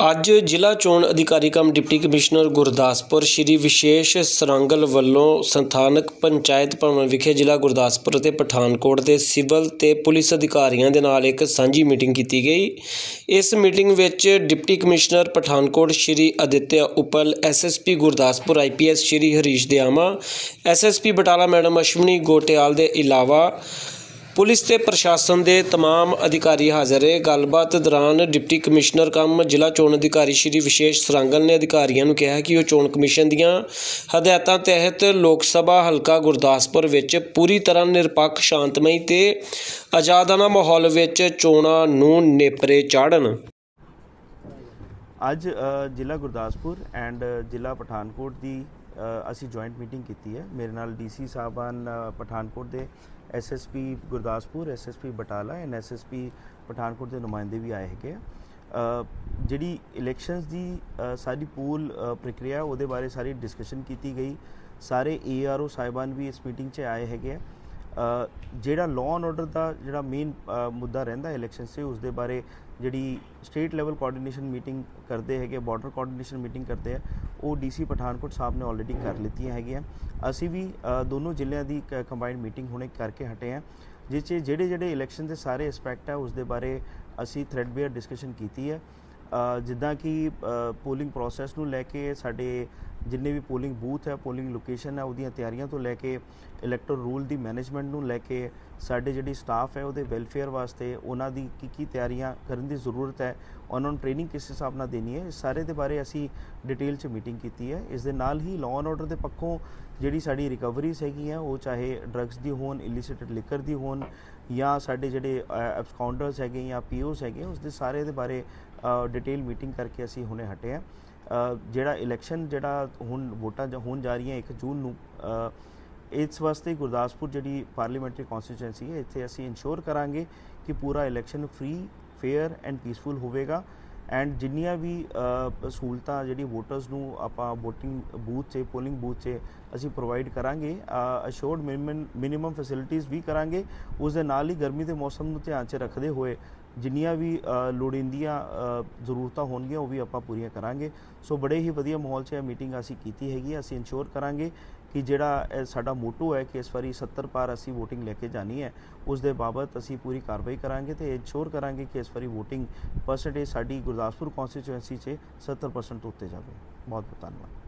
ਅੱਜ ਜ਼ਿਲ੍ਹਾ ਚੋਣ ਅਧਿਕਾਰੀ cum deputy commissioner Gurdaspur Shri Vishesh Sarangal ਵੱਲੋਂ ਸਥਾਨਕ ਪੰਚਾਇਤ ਭਵਨ ਵਿਖੇ ਜ਼ਿਲ੍ਹਾ ਗੁਰਦਾਸਪੁਰ ਅਤੇ ਪਠਾਨਕੋਟ ਦੇ ਸਿਵਲ ਤੇ ਪੁਲਿਸ ਅਧਿਕਾਰੀਆਂ ਦੇ ਨਾਲ ਇੱਕ ਸਾਂਝੀ ਮੀਟਿੰਗ ਕੀਤੀ ਗਈ। ਇਸ ਮੀਟਿੰਗ ਵਿੱਚ deputy commissioner Pathankot Shri Aditya Uppal SSP Gurdaspur IPS Shri Harish Dayama SSP Batala madam Ashwani Gotyal ਦੇ ਇਲਾਵਾ ਪੁਲਿਸ ਤੇ ਪ੍ਰਸ਼ਾਸਨ ਦੇ तमाम ਅਧਿਕਾਰੀ ਹਾਜ਼ਰ ਰਹੇ ਗੱਲਬਾਤ ਦੌਰਾਨ ਡਿਪਟੀ ਕਮਿਸ਼ਨਰ ਕਮ ਜ਼ਿਲ੍ਹਾ ਚੋਣ ਅਧਿਕਾਰੀ ਸ਼੍ਰੀ ਵਿਸ਼ੇਸ਼ ਸਰਾਂਗਲ ਨੇ ਅਧਿਕਾਰੀਆਂ ਨੂੰ ਕਿਹਾ ਕਿ ਉਹ ਚੋਣ ਕਮਿਸ਼ਨ ਦੀਆਂ ਹਦਾਇਤਾਂ ਤਹਿਤ ਲੋਕ ਸਭਾ ਹਲਕਾ ਗੁਰਦਾਸਪੁਰ ਵਿੱਚ ਪੂਰੀ ਤਰ੍ਹਾਂ ਨਿਰਪੱਖ ਸ਼ਾਂਤਮਈ ਤੇ ਆਜ਼ਾਦਾਨਾ ਮਾਹੌਲ ਵਿੱਚ ਚੋਣਾਂ ਨੂੰ ਨੇਪਰੇ ਚਾੜਨ ਅੱਜ ਅ, ਜ਼ਿਲ੍ਹਾ ਗੁਰਦਾਸਪੁਰ ਐਂਡ ਜ਼ਿਲ੍ਹਾ ਪਠਾਨਕੋਟ ਦੀ ਅ, ਅਸੀਂ ਜੁਆਇੰਟ ਮੀਟਿੰਗ ਕੀਤੀ ਹੈ। ਮੇਰੇ ਨਾਲ ਡੀਸੀ ਸਾਹਿਬਾਨ ਪਠਾਨਕੋਟ ਦੇ SSP Gurdaspur SSP Batala and SSP Pathankot ਦੇ ਨੁਮਾਇੰਦੇ ਵੀ ਆਏ ਹੈਗੇ ਆ। ਜਿਹੜੀ ਇਲੈਕਸ਼ਨਸ ਦੀ ਅ, ਸਾਰੀ ਪੂਲ ਪ੍ਰਕਿਰਿਆ ਉਹਦੇ ਬਾਰੇ ਸਾਰੀ ਡਿਸਕਸ਼ਨ ਕੀਤੀ ਗਈ। ਸਾਰੇ ਏਆਰਓ ਸਾਹਿਬਾਨ ਵੀ ਇਸ ਮੀਟਿੰਗ 'ਚ ਆਏ ਹੈਗੇ ਆ। ਜਿਹੜਾ ਲਾਅ ਐਂਡ ਆਰਡਰ ਦਾ ਜਿਹੜਾ ਮੇਨ ਮੁੱਦਾ ਰਹਿੰਦਾ ਇਲੈਕਸ਼ਨ 'ਚ ਉਸ ਦੇ ਬਾਰੇ ਜਿਹੜੀ ਸਟੇਟ ਲੈਵਲ ਕੋਆਰਡੀਨੇਸ਼ਨ ਮੀਟਿੰਗ ਕਰਦੇ ਹੈਗੇ ਬਾਰਡਰ ਕੋਆਰਡੀਨੇਸ਼ਨ ਮੀਟਿੰਗ ਕਰਦੇ ਆ ਉਹ ਡੀਸੀ ਪਠਾਨਕੋਟ ਸਾਹਿਬ ਨੇ ਆਲਰੇਡੀ ਕਰ ਲਿੱਤੀਆਂ ਹੈਗੀਆਂ। ਅਸੀਂ ਵੀ ਦੋਨੋਂ ਜ਼ਿਲ੍ਹਿਆਂ ਦੀ ਕੰਬਾਈਨਡ ਮੀਟਿੰਗ ਹੁਣੇ ਕਰਕੇ ਹਟੇ ਆ ਜਿਸ 'ਚ ਜਿਹੜੇ ਜਿਹੜੇ ਇਲੈਕਸ਼ਨ ਦੇ ਸਾਰੇ ਐਸਪੈਕਟ ਆ ਉਸ ਦੇ ਬਾਰੇ ਅਸੀਂ ਥ੍ਰੈਡਬੇਅਰ ਡਿਸਕਸ਼ਨ ਕੀਤੀ ਹੈ। ਜਿੱਦਾਂ ਕਿ ਪੋਲਿੰਗ ਪ੍ਰੋਸੈਸ ਨੂੰ ਲੈ ਕੇ ਸਾਡੇ ਜਿੰਨੇ ਵੀ ਪੋਲਿੰਗ ਬੂਥ ਹੈ ਪੋਲਿੰਗ ਲੋਕੇਸ਼ਨ ਹੈ, ਉਹਦੀਆਂ ਤਿਆਰੀਆਂ ਤੋਂ ਲੈ ਕੇ ਇਲੈਕਟਰ ਰੂਲ ਦੀ ਮੈਨੇਜਮੈਂਟ ਨੂੰ ਲੈ ਕੇ ਸਾਡੇ ਜਿਹੜੀ ਸਟਾਫ ਹੈ, ਉਹਦੇ ਵੈਲਫੇਅਰ ਵਾਸਤੇ ਉਹਨਾਂ ਦੀ ਕੀ ਕੀ ਤਿਆਰੀਆਂ ਕਰਨ ਦੀ ਜ਼ਰੂਰਤ ਹੈ, ਉਹਨਾਂ ਨੂੰ ਟ੍ਰੇਨਿੰਗ ਕਿਸ ਹਿਸਾਬ ਨਾਲ ਦੇਣੀ ਹੈ, ਇਸ ਸਾਰੇ ਦੇ ਬਾਰੇ ਅਸੀਂ ਡਿਟੇਲ 'ਚ ਮੀਟਿੰਗ ਕੀਤੀ ਹੈ। ਇਸ ਦੇ ਨਾਲ ਹੀ ਲਾਅ ਐਂਡ ਆਰਡਰ ਦੇ ਪੱਖੋਂ ਜਿਹੜੀ ਸਾਡੀ ਰਿਕਵਰੀਜ਼ ਹੈਗੀਆਂ ਉਹ ਚਾਹੇ ਡਰੱਗਸ ਦੀ ਹੋਣ ਇਲਿਸਿਟਡ ਲਿਕਰ ਦੀ ਹੋਣ ਜਾਂ ਸਾਡੇ ਜਿਹੜੇ ਐਬਸਕਾਉਂਡਰਸ ਹੈਗੇ ਜਾਂ ਪੀਓਸ ਹੈਗੇ, ਉਸ ਦੇ ਸਾਰੇ ਦੇ ਬਾਰੇ ਡਿਟੇਲ ਮੀਟਿੰਗ ਕਰਕੇ ਅਸੀਂ ਹੁਣੇ ਹਟੇ ਆ ਜਿਹੜਾ ਇਲੈਕਸ਼ਨ ਜਿਹੜਾ ਹੁਣ ਵੋਟਾਂ ਜ- ਹੋਣ ਜਾ ਰਹੀਆਂ 1 ਜੂਨ ਨੂੰ ਇਸ ਵਾਸਤੇ ਗੁਰਦਾਸਪੁਰ ਜਿਹੜੀ ਪਾਰਲੀਮੈਂਟਰੀ ਕਨਸਟੀਚੁਐਂਸੀ ਹੈ, ਇੱਥੇ ਅਸੀਂ ਇਨਸ਼ੋਰ ਕਰਾਂਗੇ ਕਿ ਪੂਰਾ election free fair and peaceful ਹੋਵੇਗਾ। ਐਂਡ ਜਿੰਨੀਆਂ ਵੀ ਸਹੂਲਤਾਂ ਜਿਹੜੀ ਵੋਟਰਸ ਨੂੰ ਆਪਾਂ VOTING ਬੂਥ 'ਤੇ ਪੋਲਿੰਗ ਬੂਥ 'ਤੇ ਅਸੀਂ ਪ੍ਰੋਵਾਈਡ ਕਰਾਂਗੇ ਅਸ਼ੋਰਡ ਮਿਨੀਮਮ ਮਿਨੀਮਮ ਫੈਸਿਲਿਟੀਆਂ ਵੀ ਕਰਾਂਗੇ ਉਸ ਦੇ ਨਾਲ ਹੀ ਗਰਮੀ ਦੇ ਮੌਸਮ ਨੂੰ ਧਿਆਨ 'ਚ ਰੱਖਦੇ ਹੋਏ ਜਿੰਨੀਆਂ ਵੀ ਲੋੜੀਂਦੀਆਂ ਜ਼ਰੂਰਤਾਂ ਹੋਣਗੀਆਂ, ਉਹ ਵੀ ਆਪਾਂ ਪੂਰੀਆਂ ਕਰਾਂਗੇ। ਸੋ ਬੜੇ ਹੀ ਵਧੀਆ ਮਾਹੌਲ 'ਚ ਇਹ ਮੀਟਿੰਗ ਅਸੀਂ ਕੀਤੀ ਹੈਗੀ ਹੈ। ਅਸੀਂ ਇਨਸ਼ੋਰ ਕਰਾਂਗੇ ਕਿ ਜਿਹੜਾ ਇਹ ਸਾਡਾ ਮੋਟੋ ਹੈ ਕਿ ਇਸ ਵਾਰੀ 70 ਪਾਰ ਅਸੀਂ VOTING ਲੈ ਕੇ ਜਾਣੀ ਹੈ, ਉਸ ਦੇ ਬਾਬਤ ਅਸੀਂ ਪੂਰੀ ਕਾਰਵਾਈ ਕਰਾਂਗੇ ਤੇ ਇਨਸ਼ੋਰ ਕਰਾਂਗੇ ਕਿ ਇਸ ਵਾਰੀ VOTING ਪਰਸੈਂਟੇਜ ਸਾਡੀ ਗੁਰਦਾਸਪੁਰ ਕਨਸਟੀਚੁਐਂਸੀ 'ਚ 70% ਤੋਂ ਉੱਤੇ ਜਾਵੇ। ਬਹੁਤ ਬਹੁਤ ਧੰਨਵਾਦ।